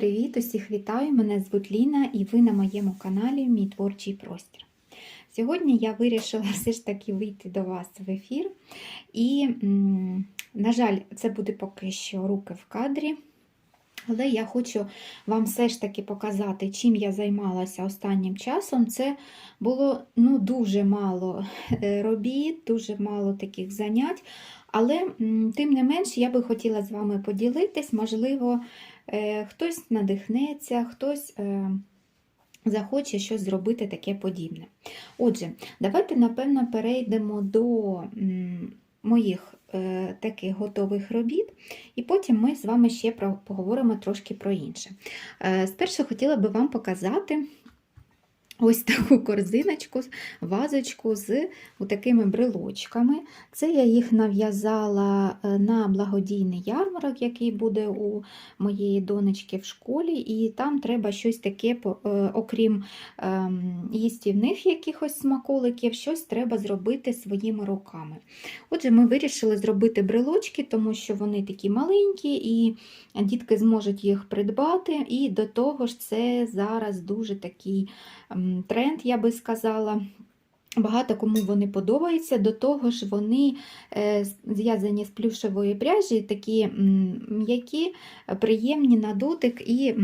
Привіт! Усіх вітаю! Мене звуть Ліна і ви на моєму каналі Мій творчий простір. Сьогодні я вирішила все ж таки вийти до вас в ефір. І, на жаль, це буде поки що руки в кадрі. Але я хочу вам все ж таки показати, чим я займалася останнім часом. Це було ну, дуже мало е, робіт, дуже мало таких занять. Але тим не менш я би хотіла з вами поділитись, можливо, хтось надихнеться, хтось е, захоче щось зробити таке подібне. Отже, давайте, напевно, перейдемо до моїх е, таких готових робіт, і потім ми з вами ще про, поговоримо трошки про інше. Е, спершу хотіла би вам показати. Ось таку корзиночку, вазочку з такими брелочками. Це я їх нав'язала е, на благодійний ярмарок, який буде у моєї донечки в школі, і там треба щось таке, е, окрім ем, їстівних якихось смаколиків, щось треба зробити своїми руками. Отже, ми вирішили зробити брелочки, тому що вони такі маленькі, і дітки зможуть їх придбати. І до того ж, це зараз дуже такий м, тренд, я би сказала. Багато кому вони подобаються, до того ж вони е, зв'язані з плюшевої пряжі, такі м'які, приємні на дотик і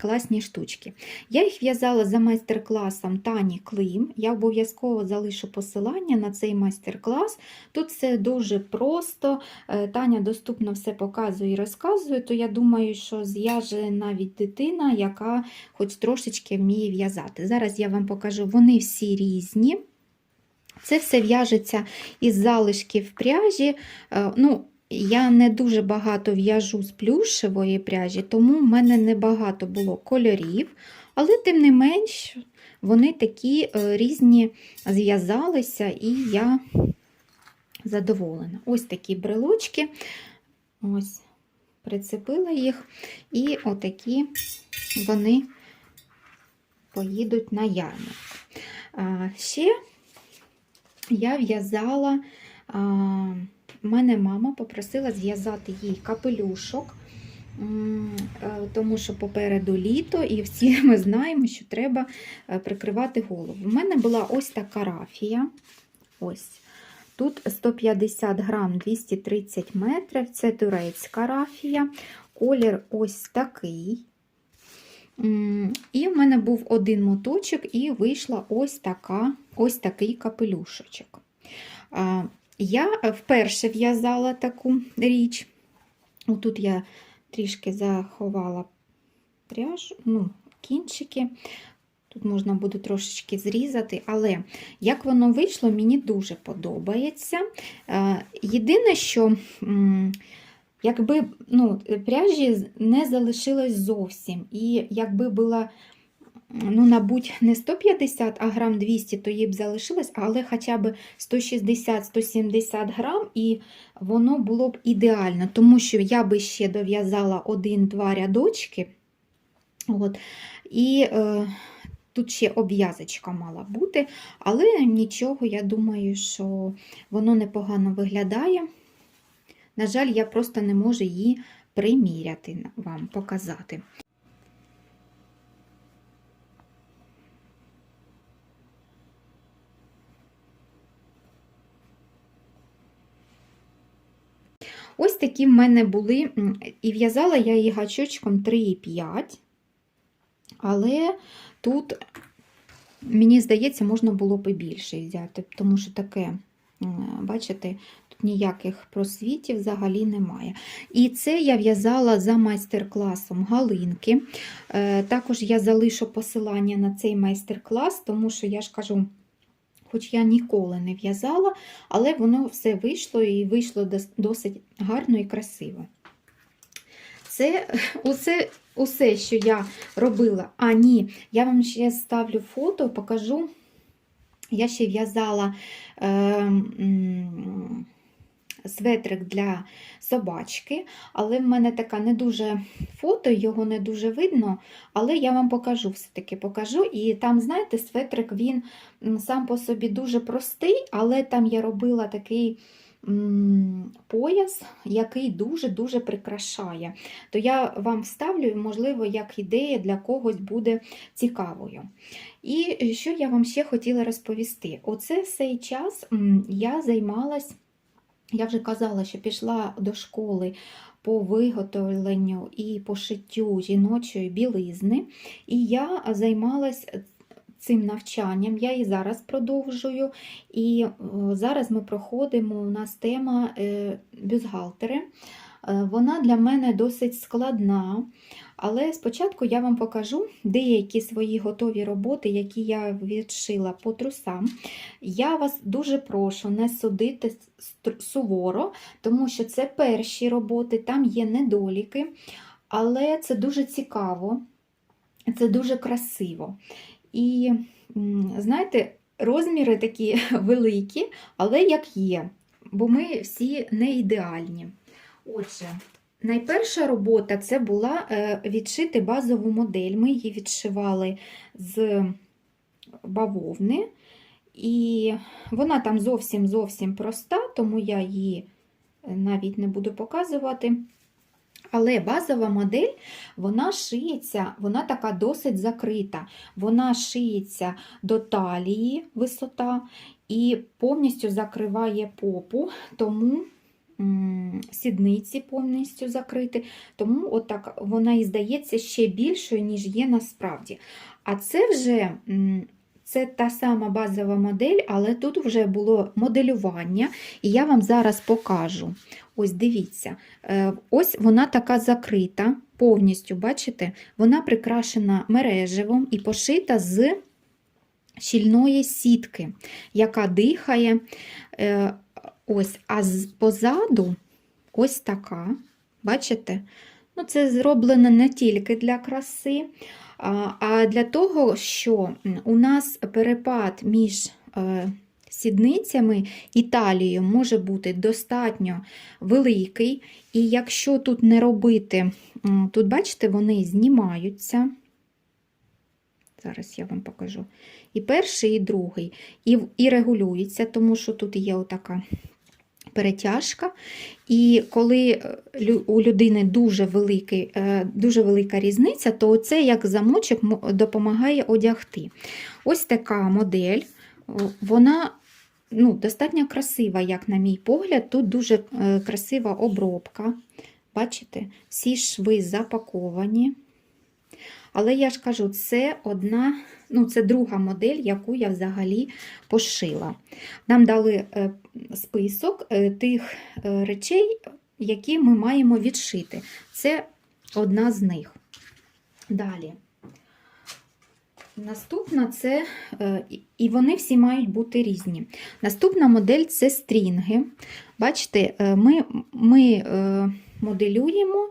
класні штучки. Я їх в'язала за майстер-класом Тані Клим. Я обов'язково залишу посилання на цей майстер-клас. Тут все дуже просто. Е, Таня доступно все показує і розказує, то я думаю, що зв'яже навіть дитина, яка хоч трошечки вміє в'язати. Зараз я вам покажу, вони всі різні. Це все в'яжеться із залишків пряжі. Е, Ну, я не дуже багато в'яжу з плюшевої пряжі, тому в мене небагато було кольорів, але тим не менш вони такі е, різні зв'язалися, і я задоволена. Ось такі брелочки. Ось, прицепила їх, і отакі вони поїдуть на ярмарку. Ще я в'язала, мене мама попросила зв'язати їй капелюшок, е, тому що попереду літо, і всі ми знаємо, що треба е, прикривати голову. У мене була ось така рафія. Ось. Тут 150 грам 230 метрів, це турецька рафія, колір ось такий. І в мене був один моточок, і вийшла ось така, ось такий капелюшечок. Я вперше в'язала таку річ. Тут я трішки заховала пряжу, ну, кінчики. Тут можна буде трошечки зрізати, але як воно вийшло, мені дуже подобається. Єдине, що якби ну, пряжі не залишилось зовсім. І якби була, ну, набуть, не 150, а грам 200, то їй б залишилось, але хоча б 160-170 грам, і воно було б ідеально, тому що я би ще дов'язала один-два рядочки. От, і е, тут ще обв'язочка мала бути, але нічого, я думаю, що воно непогано виглядає. На жаль, я просто не можу її приміряти вам, показати. Ось такі в мене були, і в'язала я її гачочком 3,5, але тут, мені здається, можна було б і більше взяти, тому що таке, бачите, ніяких просвітів взагалі немає. І це я в'язала за майстер-класом Галинки. Е, Також я залишу посилання на цей майстер-клас, тому що я ж кажу, хоч я ніколи не в'язала, але воно все вийшло і вийшло досить гарно і красиво. Це усе, усе, що я робила. А, ні, я вам ще ставлю фото, покажу. Я ще в'язала е, светрик для собачки, але в мене така не дуже фото, його не дуже видно, але я вам покажу все-таки покажу. І там, знаєте, светрик він сам по собі дуже простий, але там я робила такий пояс, який дуже-дуже прикрашає. То я вам вставлю, можливо, як ідея для когось буде цікавою. І що я вам ще хотіла розповісти? Оце цей час я займалась, я вже казала, що пішла до школи по виготовленню і по шиттю жіночої білизни, і я займалась цим навчанням. Я і зараз продовжую. І е, зараз ми проходимо, у нас тема е, бюстгальтери. Е, Вона для мене досить складна, але спочатку я вам покажу деякі свої готові роботи, які я відшила по трусам. Я вас дуже прошу не судити суворо, тому що це перші роботи, там є недоліки, але це дуже цікаво, це дуже красиво. І знаєте, розміри такі великі, але як є, бо ми всі не ідеальні. Отже, найперша робота це була е, відшити базову модель. Ми її відшивали з бавовни, і вона там зовсім зовсім проста, тому я її е, навіть не буду показувати. Але базова модель, вона шиється, вона така досить закрита. Вона шиється до талії висота і повністю закриває попу, тому сідниці повністю закриті, тому отак вона і здається ще більшою, ніж є насправді. А це вже це та сама базова модель, але тут вже було моделювання, і я вам зараз покажу. Ось дивіться, е, ось вона така закрита, повністю, бачите, вона прикрашена мереживом і пошита з щільної сітки, яка дихає. Ось, а позаду ось така, бачите? Ну, це зроблено не тільки для краси, а а для того, що у нас перепад між е, сідницями і талією може бути достатньо великий. І якщо тут не робити, тут, бачите, вони знімаються. Зараз я вам покажу. І перший, і другий. І, і регулюється, тому що тут є отака перетяжка. І коли е, у людини дуже, великий, е, дуже велика різниця, то це як замочок допомагає одягти. Ось така модель. Вона ну, достатньо красива, як на мій погляд. Тут дуже е, красива обробка. Бачите, всі шви запаковані. Але я ж кажу, це одна, ну, це друга модель, яку я взагалі пошила. Нам дали е, список е, тих е, речей, які ми маємо відшити. Це одна з них. Далі. Наступна це, і- вони всі мають бути різні. Наступна модель це стрінги. Бачите, ми, ми моделюємо,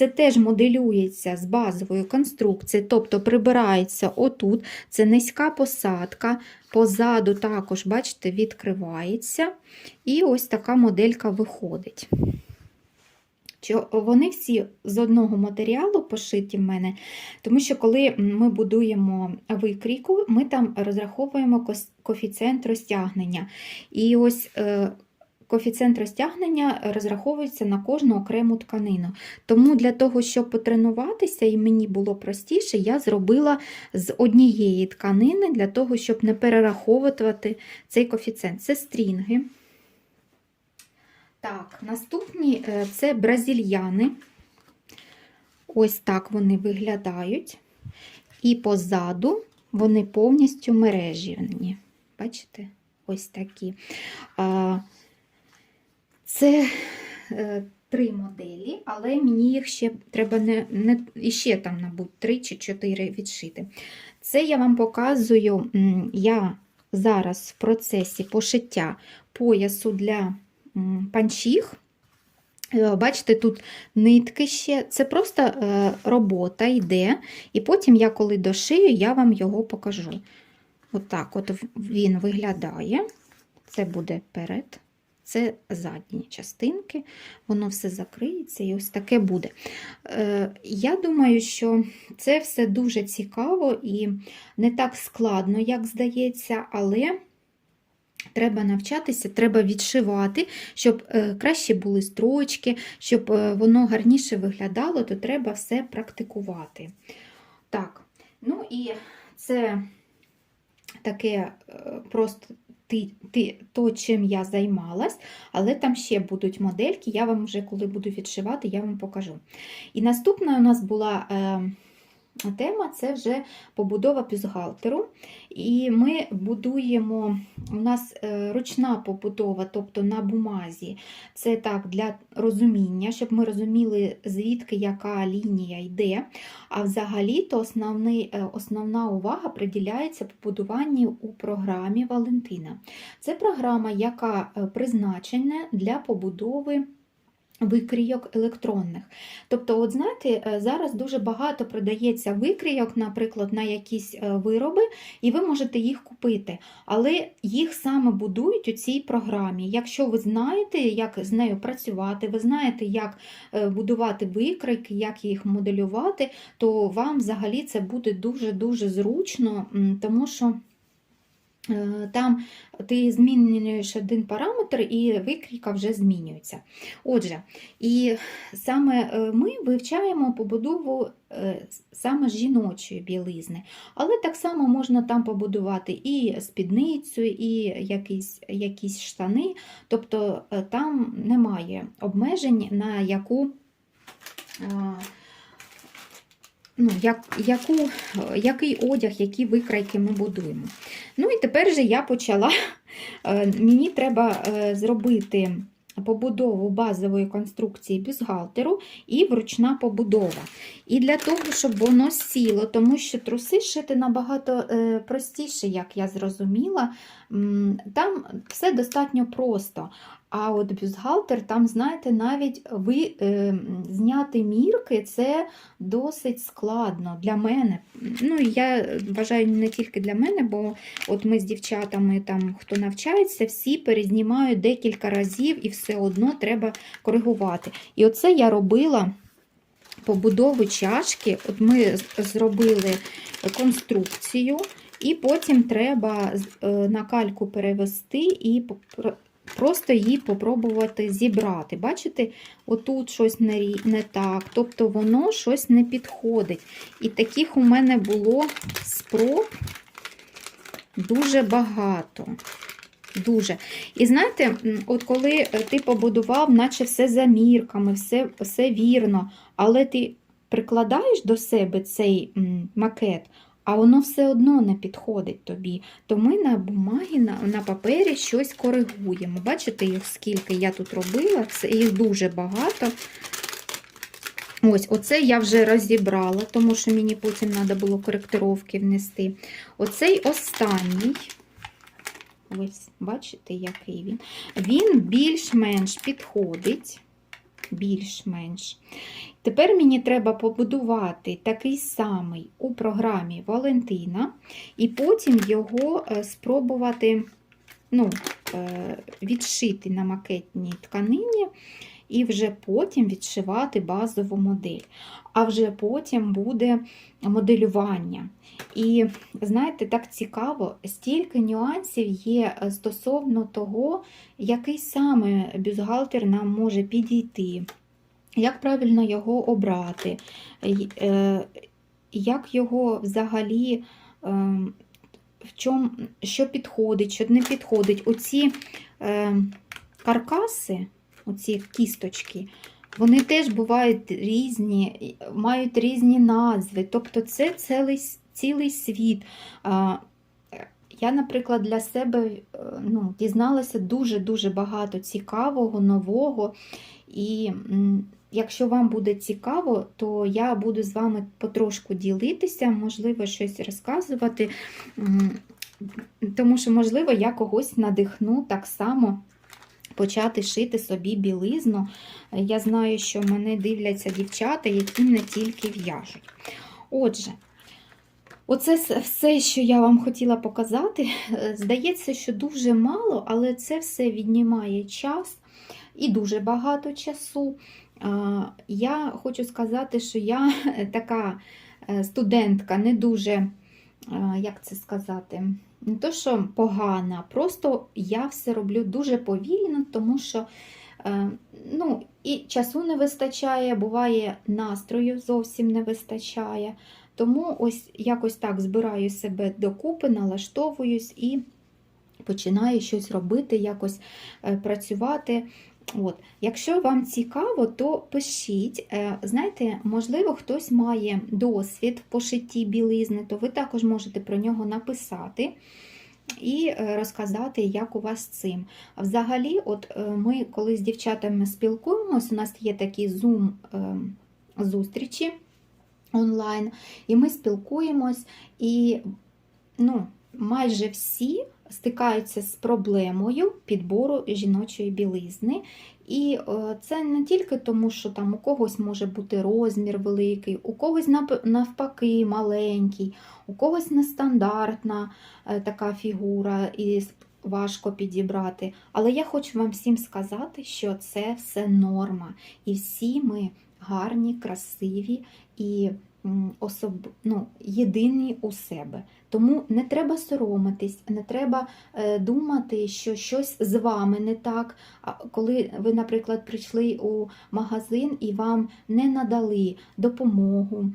це теж моделюється з базової конструкції, тобто прибирається отут, це низька посадка, позаду також, бачите, відкривається. І ось така моделька виходить. Вони всі з одного матеріалу пошиті в мене, тому що коли ми будуємо викрійку, ми там розраховуємо коефіцієнт розтягнення. І ось е, коефіцієнт розтягнення розраховується на кожну окрему тканину. Тому для того, щоб потренуватися і мені було простіше, я зробила з однієї тканини для того, щоб не перераховувати цей коефіцієнт. Це стрінги. Так, наступні е, це бразильяни. Ось так вони виглядають. І позаду вони повністю мережівні. Бачите? Ось такі. Це е, три моделі, але мені їх ще треба не, не іще там, мабуть, три чи чотири відшити. Це я вам показую, я зараз в процесі пошиття поясу для панчіх. Е, Бачите, тут нитки ще. Це просто е, робота йде, і потім я, коли дошию, я вам його покажу. Отак от він виглядає. Це буде перед, це задні частинки, воно все закриється і ось таке буде. Е, Я думаю, що це все дуже цікаво і не так складно, як здається, але Треба навчатися, треба відшивати, щоб е, краще були строчки, щоб е, воно гарніше виглядало, то треба все практикувати. Так, ну і це таке просто то, чим я займалась, але там ще будуть модельки, я вам вже коли буду відшивати, я вам покажу. І наступна у нас була е, тема це вже побудова бюстгальтеру. І ми будуємо, у нас е, ручна побудова, тобто на бумазі. Це так для розуміння, щоб ми розуміли, звідки яка лінія йде. А взагалі-то основний, е, основна увага приділяється побудуванні у програмі Валентина. Це програма, яка е, призначена для побудови. Викрійок електронних. Тобто, от знаєте, е, зараз дуже багато продається викрійок, наприклад, на якісь е, вироби, і ви можете їх купити. Але їх саме будують у цій програмі. Якщо ви знаєте, як з нею працювати, ви знаєте, як е, будувати викрійки, як їх моделювати, то вам взагалі це буде дуже-дуже зручно, тому що. Е, Там ти змінюєш один параметр, і викрійка вже змінюється. Отже, і саме е, ми вивчаємо побудову е, саме жіночої білизни, але так само можна там побудувати і спідницю, і якісь, якісь штани, тобто там немає обмежень, на яку. Ну, як, яку, який одяг, які викрайки ми будуємо. Ну і тепер же я почала. е, Мені треба е, зробити побудову базової конструкції бюстгальтеру і вручна побудова. І для того, щоб воно сіло, тому що труси шити набагато е, простіше, як я зрозуміла, там все достатньо просто. А от бюстгальтер, там, знаєте, навіть ви е, зняти мірки це досить складно для мене. Ну, я вважаю, не тільки для мене, бо от ми з дівчатами, там, хто навчається, всі перезнімають декілька разів і все одно треба коригувати. І оце я робила побудову чашки. От ми зробили конструкцію, і потім треба е, на кальку перевести і просто її попробувати зібрати. Бачите, отут щось не, не так, тобто воно щось не підходить. І таких у мене було спроб дуже багато. Дуже. І знаєте, от коли е, ти побудував, наче все за мірками, все, все вірно, але ти прикладаєш до себе цей макет, а воно все одно не підходить тобі, то ми на бумагі, на, на папері щось коригуємо. Бачите, їх скільки я тут робила, це їх дуже багато. Ось, оце я вже розібрала, тому що мені потім треба було коректировки внести. Оцей останній. Ось, бачите, який він. Він більш-менш підходить. Більш-менш. Тепер мені треба побудувати такий самий у програмі Валентина, і потім його е, спробувати ну, е, відшити на макетній тканині, і вже потім відшивати базову модель. А вже потім буде моделювання. І знаєте, так цікаво, стільки нюансів є е, стосовно того, який саме бюстгальтер нам може підійти, як правильно його обрати, е, як його взагалі, е, в чому, що підходить, що не підходить. Оці е, каркаси, оці кісточки, вони теж бувають різні, мають різні назви. Тобто це цілий, цілий світ. Я, наприклад, для себе е, ну, дізналася дуже-дуже багато цікавого, нового. І якщо вам буде цікаво, то я буду з вами потрошку ділитися, можливо, щось розказувати, тому що, можливо, я когось надихну так само почати шити собі білизну. Я знаю, що мене дивляться дівчата, які не тільки в'яжуть. Отже, оце все, що я вам хотіла показати. Е, Здається, що дуже мало, але це все віднімає час і дуже багато часу. Я хочу сказати, що я така е, студентка не дуже як це сказати, не то, що погана, просто я все роблю дуже повільно, тому що е, ну, і часу не вистачає, буває настрою зовсім не вистачає. Тому ось якось так збираю себе докупи, налаштовуюсь і починаю щось робити, якось е, працювати. От. Якщо вам цікаво, то пишіть. Е, Знаєте, можливо, хтось має досвід в пошитті білизни, то ви також можете про нього написати і е, розказати, як у вас з цим. Взагалі, от е, ми коли з дівчатами спілкуємось, у нас є такі Zoom е, зустрічі онлайн, і ми спілкуємось, і ну, майже всі стикаються з проблемою підбору жіночої білизни. І е, це не тільки тому, що там у когось може бути розмір великий, у когось навпаки маленький, у когось нестандартна е, така фігура і важко підібрати. Але я хочу вам всім сказати, що це все норма. І всі ми гарні, красиві і особ... ну, єдині у себе. Тому не треба соромитись, не треба е, думати, що щось з вами не так. А коли ви, наприклад, прийшли у магазин і вам не надали допомогу,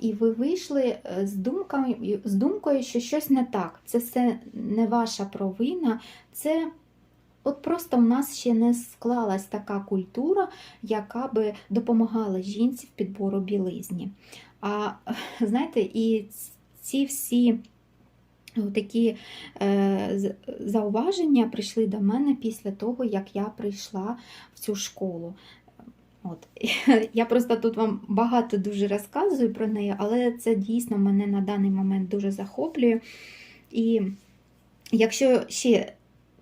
і ви вийшли е, з думкою, з думкою, що щось не так. Це все не ваша провина, це. От просто в нас ще не склалась така культура, яка би допомагала жінці в підбору білизні. А знаєте, і ці всі такі е, зауваження прийшли до мене після того, як я прийшла в цю школу. От. Я просто тут вам багато дуже розказую про неї, але це дійсно мене на даний момент дуже захоплює. І якщо ще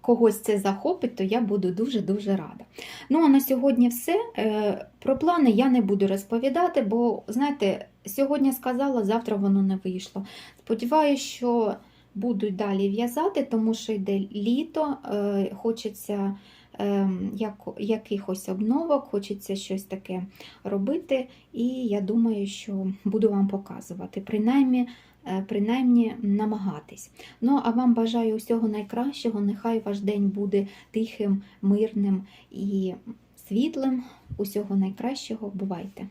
когось це захопить, то я буду дуже-дуже рада. Ну, а на сьогодні все. Е, Про плани я не буду розповідати, бо, знаєте, сьогодні сказала, завтра воно не вийшло. Сподіваюся, що буду далі в'язати, тому що йде літо, е, хочеться е, як, якихось обновок, хочеться щось таке робити. І я думаю, що буду вам показувати. Принаймні, принаймні намагатись. Ну, а вам бажаю усього найкращого. Нехай ваш день буде тихим, мирним і світлим. Усього найкращого. Бувайте!